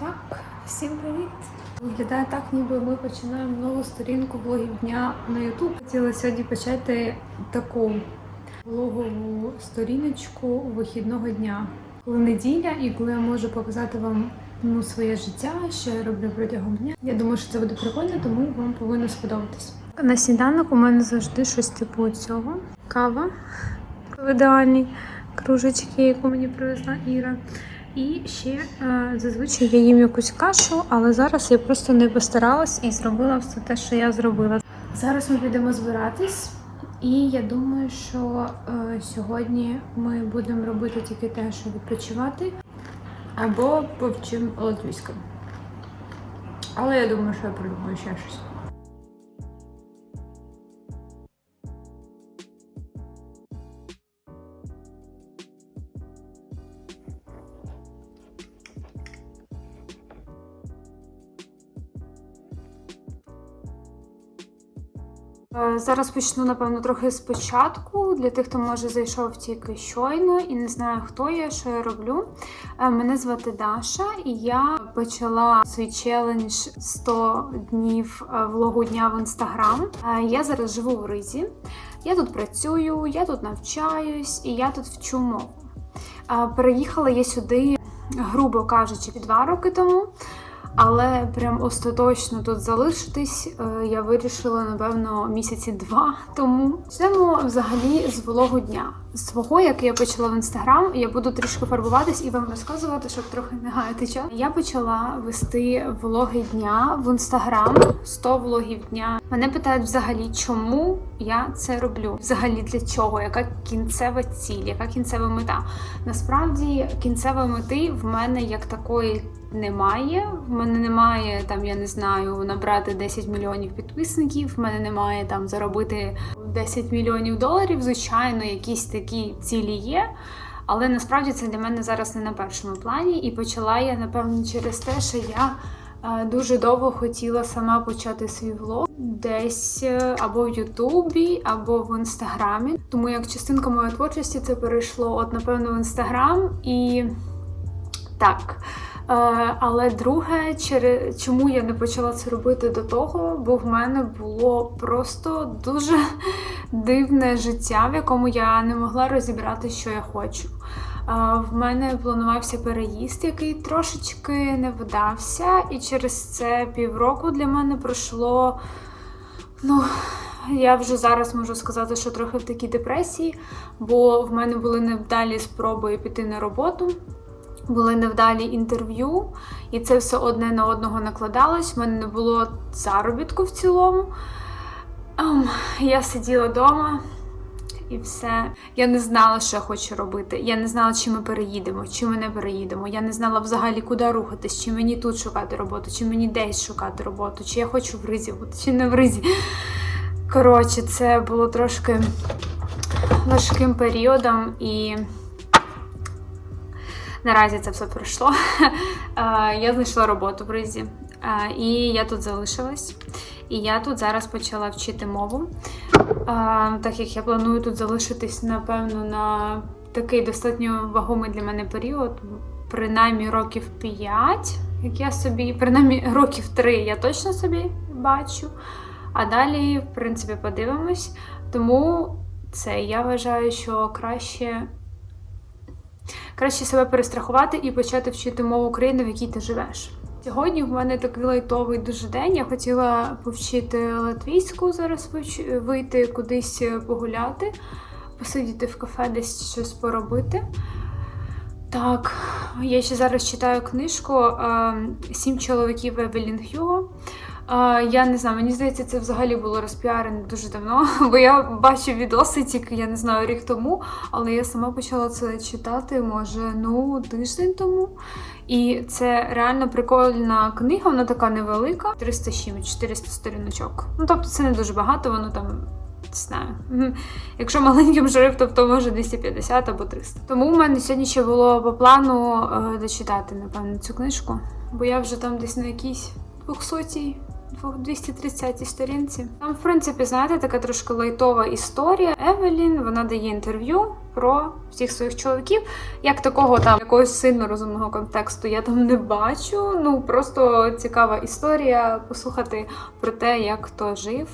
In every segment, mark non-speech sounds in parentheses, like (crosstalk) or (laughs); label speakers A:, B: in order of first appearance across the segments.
A: Так, всім привіт! Виглядає так, ніби ми починаємо нову сторінку влогів дня на YouTube. Хотіла сьогодні почати таку влогову сторіночку вихідного дня. Коли неділя і коли я можу показати вам ну, своє життя, що я роблю протягом дня. Я думаю, що це буде прикольно, тому вам повинно сподобатись. На сніданок у мене завжди щось типу цього. Кава в ідеальній кружечки, яку мені привезла Іра. І ще е, зазвичай я їм якусь кашу, але зараз я просто не постаралась і зробила все те, що я зробила. Зараз ми підемо збиратись, і я думаю, що е, сьогодні ми будемо робити тільки те, що відпочивати, або повчимо латвійську. Але я думаю, що я придумаю ще щось. Зараз почну, напевно, трохи спочатку. Для тих, хто може зайшов тільки щойно і не знає, хто я, що я роблю. Е, Мене звати Даша, і я почала свій челендж 100 днів е, влогу дня в інстаграм. Е, Я зараз живу в Ризі. Я тут працюю, я тут навчаюсь і я тут вчу мову. Е, Переїхала я сюди, грубо кажучи, два роки тому. Але прям остаточно тут залишитись е, я вирішила, напевно, місяці два тому. Почнемо взагалі з вологу дня. З свого, як я почала в інстаграм, я буду трішки фарбуватись і вам розказувати, щоб трохи не гаяти час. Я почала вести влоги дня в інстаграм 100 влогів дня. Мене питають взагалі, чому я це роблю? Взагалі для чого? Яка кінцева ціль, яка кінцева мета? Насправді кінцевої мети в мене як такої немає. В мене немає там, я не знаю, набрати 10 мільйонів підписників. В мене немає там заробити 10 мільйонів доларів. Звичайно, якісь такі цілі є. Але насправді це для мене зараз не на першому плані. І почала я, напевно, через те, що я е, дуже довго хотіла сама почати свій влог десь е, або в Ютубі, або в інстаграмі. Тому як частинка моєї творчості це перейшло, от, напевно, в інстаграм і так. Е, Але друге, чому я не почала це робити до того, бо в мене було просто дуже (laughs) дивне життя, в якому я не могла розібрати, що я хочу. Е, В мене планувався переїзд, який трошечки не вдався, і через це півроку для мене пройшло. Ну, я вже зараз можу сказати, що трохи в такій депресії, бо в мене були невдалі спроби піти на роботу були невдалі інтерв'ю, і це все одне на одного накладалось. В мене не було заробітку в цілому. Ем, Я сиділа вдома і все. Я не знала, що я хочу робити. Я не знала, чи ми переїдемо, чи ми не переїдемо. Я не знала взагалі, куди рухатись, чи мені тут шукати роботу, чи мені десь шукати роботу, чи я хочу в ризі бути, чи не в ризі. Коротше, це було трошки важким періодом і. Наразі це все пройшло. (laughs) Я знайшла роботу в Ризі, і я тут залишилась. І я тут зараз почала вчити мову. Так як я планую тут залишитись, напевно, на такий достатньо вагомий для мене період, принаймні років 5, як я собі, принаймні років 3 я точно собі бачу. А далі, в принципі, подивимось. Тому це я вважаю, що краще краще себе перестрахувати і почати вчити мову країни, в якій ти живеш. Сьогодні в мене такий лайтовий дуже день. Я хотіла повчити латвійську зараз вийти кудись погуляти, посидіти в кафе, десь щось поробити. Так, я ще зараз читаю книжку е, Сім чоловіків Евелін Хьюго. Я не знаю, мені здається, це взагалі було розпіарено дуже давно, (laughs) бо я бачу відоси тільки, я не знаю, рік тому, але я сама почала це читати, може, ну, тиждень тому. І це реально прикольна книга, вона така невелика, 300 чим, 400 сторіночок. Ну, тобто це не дуже багато, воно там. Знаю. (laughs) Якщо маленьким шрифтом, то може 250 або 300. Тому в мене сьогодні ще було по плану е, дочитати, напевно, цю книжку, бо я вже там десь на якійсь 200 230 сторінці. Там, в принципі, знаєте, така трошки лайтова історія. Евелін вона дає інтерв'ю про всіх своїх чоловіків. Як такого там якогось сильно розумного контексту я там не бачу. Ну просто цікава історія послухати про те, як хто жив.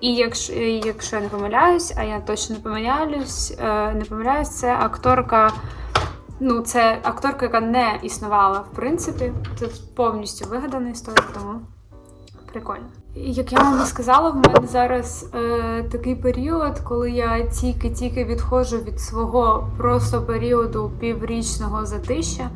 A: І якщо, якщо я не помиляюсь, а я точно не помиляюсь, е, не помиляюсь, це акторка. Ну, це акторка, яка не існувала в принципі. Це повністю вигадана історія, тому прикольно. Як я вам сказала, в мене зараз е, такий період, коли я тільки-тільки відходжу від свого просто періоду піврічного затища.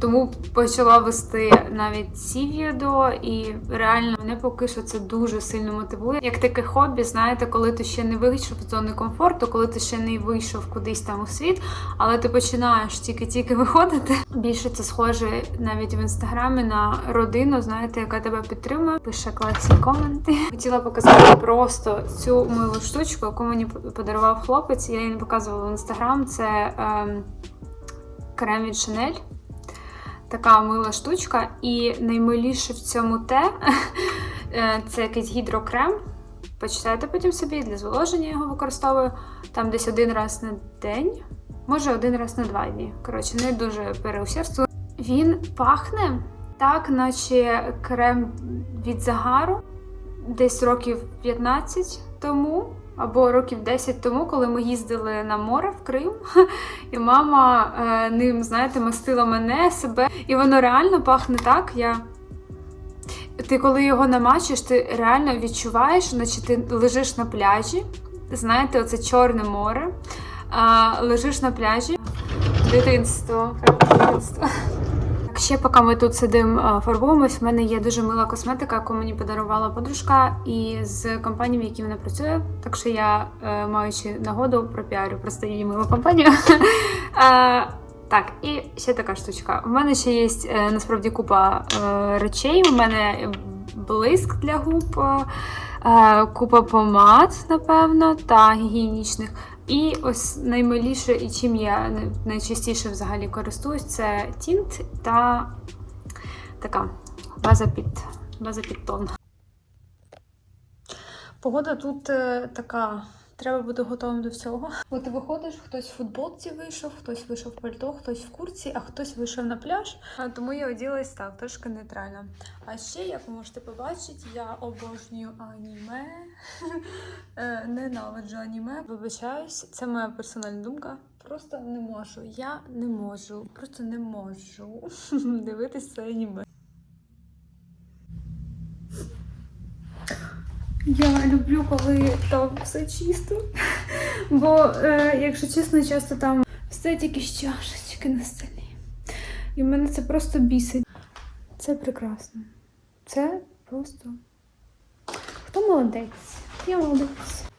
A: Тому почала вести навіть ці відео, і реально мене поки що це дуже сильно мотивує. Як таке хобі, знаєте, коли ти ще не вийшов з зони комфорту, коли ти ще не вийшов кудись там у світ, але ти починаєш тільки-тільки виходити. Більше це схоже навіть в інстаграмі на родину, знаєте, яка тебе підтримує, пише класні коменти. Хотіла показати просто цю милу штучку, яку мені подарував хлопець. Я її не показувала в інстаграм. Це ем, крем від Chanel. Така мила штучка, і наймиліше в цьому те (laughs) е, це якийсь гідрокрем. Почитайте потім собі для зволоження його використовую. Там десь один раз на день, може один раз на два дні. Коротше, не дуже переусердствую. Він пахне так, наче крем від загару, десь років 15 тому. Або років 10 тому, коли ми їздили на море в Крим, (laughs) і мама е, ним, знаєте, мастила мене, себе. І воно реально пахне так. Я... Ти коли його намачиш, ти реально відчуваєш, наче ти лежиш на пляжі. Знаєте, оце Чорне море. А, лежиш на пляжі. Дитинство. дитинство. Ще поки ми тут сидимо, фарбуємось, в мене є дуже мила косметика, яку мені подарувала подружка і з компанією, в якій вона працює. Так що я, е, маючи нагоду, пропіарю просто її милу компанію. (laughs) Так, і ще така штучка. У мене ще є е, насправді купа е, речей. У мене блиск для губ, купа помад, напевно, та гігієнічних. І ось наймиліше, і чим я найчастіше взагалі користуюсь, це тінт та така база під, база під тон. Погода тут е, така. Треба бути готовим до всього. От ти виходиш, хтось в футболці вийшов, хтось вийшов в пальто, хтось в курці, а хтось вийшов на пляж. А Тому я оділась так, трошки нейтрально. А ще, як ви можете побачити, я обожнюю аніме. (laughs) Е, Ненавиджу аніме. Вибачаюсь, це моя персональна думка. Просто не можу. Я не можу, просто не можу (laughs) дивитись це аніме. Я люблю, коли там все чисто. (laughs) Бо, е, якщо чесно, часто там все тільки з чашечки на столі. І мене це просто бісить. Це прекрасно. Це просто. Хто молодець? Я молодець.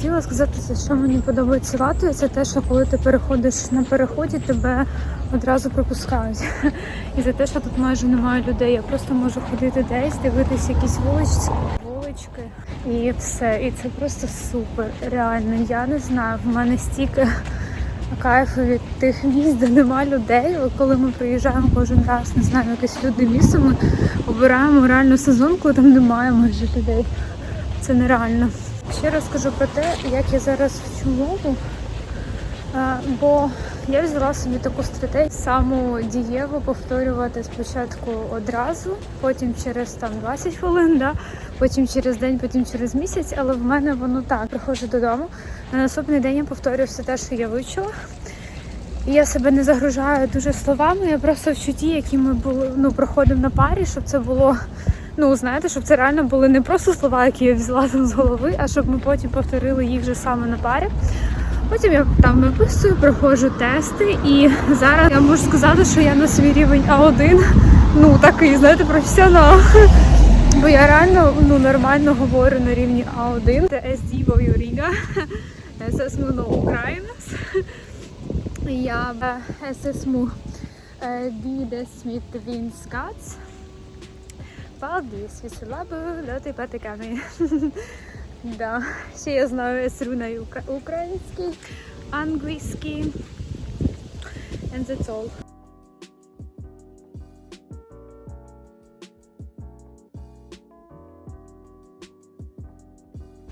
A: Хотіла сказати, що мені подобається латвія, це те, що коли ти переходиш на переході, тебе одразу пропускають. (laughs) І за те, що тут майже немає людей, я просто можу ходити десь, дивитися якісь вулички, вулички і все. І це просто супер. Реально, я не знаю. В мене стільки кайфу від тих місць, де нема людей. Коли ми приїжджаємо кожен раз, не знаю, якесь людне місце, ми обираємо реальну сезонку, там немає майже людей. Це нереально. Ще розкажу про те, як я зараз вчу мову. Бо я взяла собі таку стратегію саму дієву повторювати спочатку одразу, потім через там 20 хвилин, да? потім через день, потім через місяць, але в мене воно так. Приходжу додому. На наступний день я повторюю все те, що я вивчила. І я себе не загружаю дуже словами, я просто вчу ті, які ми були, ну, проходимо на парі, щоб це було. Ну, знаєте, щоб це реально були не просто слова, які я взяла там з голови, а щоб ми потім повторили їх вже саме на парі. Потім я там виписую, проходжу тести, і зараз я можу сказати, що я на свій рівень А1, ну такий, знаєте, професіонал. Бо я реально ну, нормально говорю на рівні А1. Це SD Boyoriga, SSMU Українець. Я SSMU Біде Сміт Вінскац. Visu labu, ļoti patīkami. да. Ще (laughs) я знаю СРУ на укра- українській. англійський. And that's all.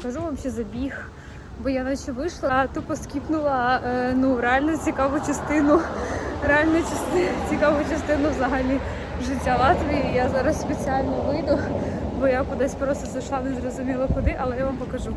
A: Кажу вам ще забіг, бо я наче вийшла, а тупо скіпнула е, ну, реально цікаву частину, реально цікаву частину взагалі життя Латвії. Я зараз спеціально вийду, бо я кудись просто зайшла, не зрозуміло куди, але я вам покажу.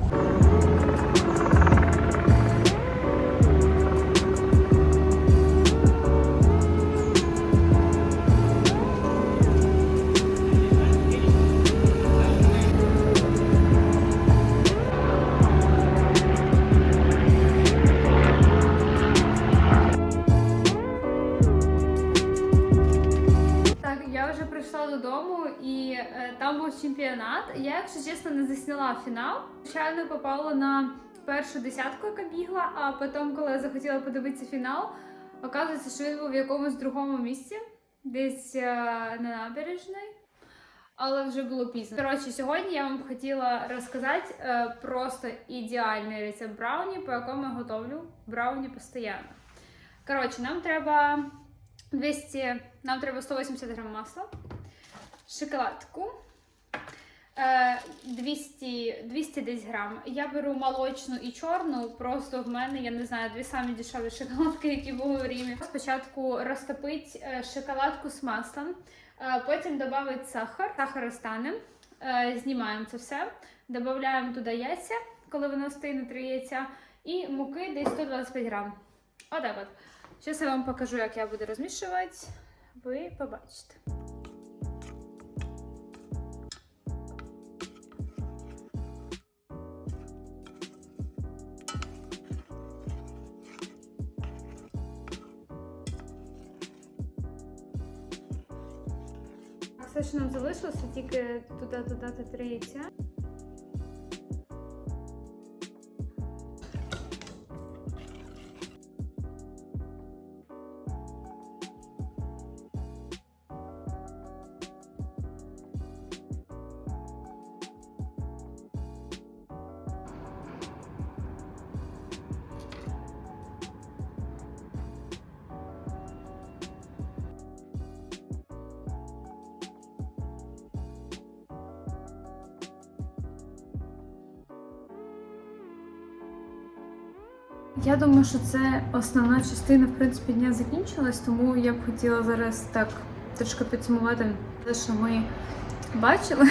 A: Засняла фінал. Звичайно, попала на першу десятку, яка бігла, а потім, коли я захотіла подивитися фінал, оказується, що він був в якомусь другому місці, десь е, на набережній. Але вже було пізно. Коротше, сьогодні я вам хотіла розказати е, просто ідеальний рецепт брауні, по якому я готовлю брауні постійно. Коротше, нам треба 200, нам треба 180 грам масла, шоколадку, 200, 200 десь грам. Я беру молочну і чорну, просто в мене, я не знаю, дві самі дешеві шоколадки, які були в Рімі. Спочатку розтопити е, шоколадку з маслом, е, потім додати сахар, сахар розтане, е, знімаємо це все, додаємо туди яйця, коли воно стине, три яйця, і муки десь 125 грам. Отак от. Зараз я вам покажу, як я буду розмішувати. Ви побачите. Що нам залишилося, тільки туди додати три яйця. Я думаю, що це основна частина, в принципі, дня закінчилась, тому я б хотіла зараз так трошки підсумувати те, що ми бачили.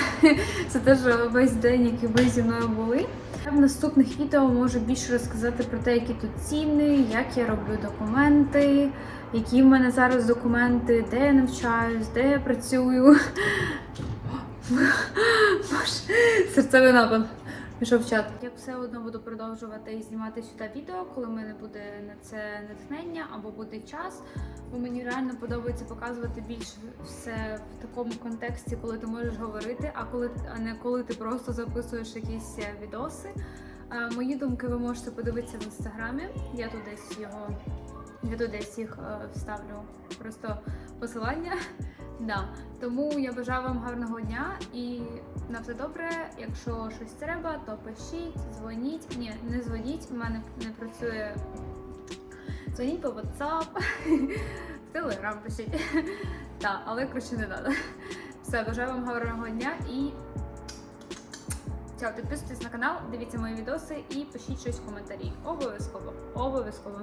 A: Це теж весь день, який ви зі мною були. Я в наступних відео можу більше розказати про те, які тут ціни, як я роблю документи, які в мене зараз документи, де я навчаюсь, де я працюю. Серцевий напад. Пішов чат. Я все одно буду продовжувати і знімати сюди відео, коли в мене буде на це натхнення або буде час. Бо мені реально подобається показувати більше все в такому контексті, коли ти можеш говорити, а коли а не коли ти просто записуєш якісь е, відоси. Е, Мої думки ви можете подивитися в інстаграмі. Я тут десь його я тут десь їх е, вставлю просто посилання. Да. Тому я бажаю вам гарного дня і на все добре. Якщо щось треба, то пишіть, дзвоніть. Ні, не дзвоніть, у мене не працює. Дзвоніть по WhatsApp, (laughs) в Telegram пишіть. (laughs) Так, але коротше не треба. (laughs) Все, бажаю вам гарного дня і Чао, підписуйтесь на канал, дивіться мої відоси і пишіть щось в коментарі. Обов'язково. Обов'язково.